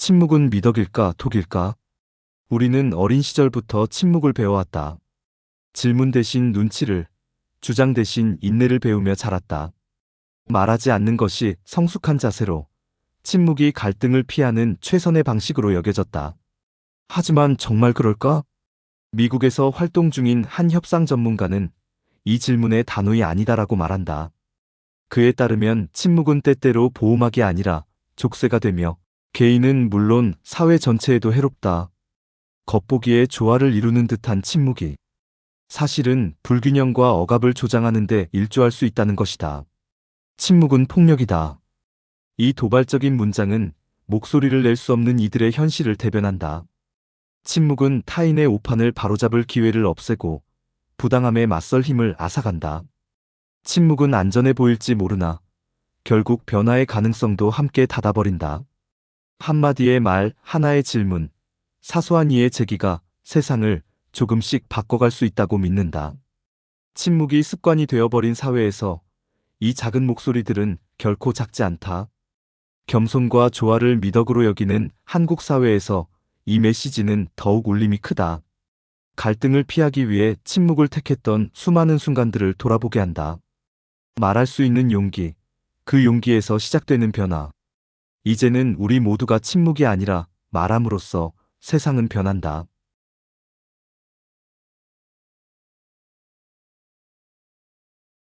침묵은 미덕일까 독일까? 우리는 어린 시절부터 침묵을 배워왔다. 질문 대신 눈치를, 주장 대신 인내를 배우며 자랐다. 말하지 않는 것이 성숙한 자세로, 침묵이 갈등을 피하는 최선의 방식으로 여겨졌다. 하지만 정말 그럴까? 미국에서 활동 중인 한 협상 전문가는 이 질문에 단호히 아니다라고 말한다. 그에 따르면 침묵은 때때로 보호막이 아니라 족쇄가 되며 개인은 물론 사회 전체에도 해롭다. 겉보기에 조화를 이루는 듯한 침묵이 사실은 불균형과 억압을 조장하는데 일조할 수 있다는 것이다. 침묵은 폭력이다. 이 도발적인 문장은 목소리를 낼 수 없는 이들의 현실을 대변한다. 침묵은 타인의 오판을 바로잡을 기회를 없애고 부당함에 맞설 힘을 앗아간다. 침묵은 안전해 보일지 모르나 결국 변화의 가능성도 함께 닫아버린다. 한마디의 말, 하나의 질문, 사소한 이의 제기가 세상을 조금씩 바꿔갈 수 있다고 믿는다. 침묵이 습관이 되어버린 사회에서 이 작은 목소리들은 결코 작지 않다. 겸손과 조화를 미덕으로 여기는 한국 사회에서 이 메시지는 더욱 울림이 크다. 갈등을 피하기 위해 침묵을 택했던 수많은 순간들을 돌아보게 한다. 말할 수 있는 용기, 그 용기에서 시작되는 변화. 이제는 우리 모두가 침묵이 아니라 말함으로써 세상은 변한다.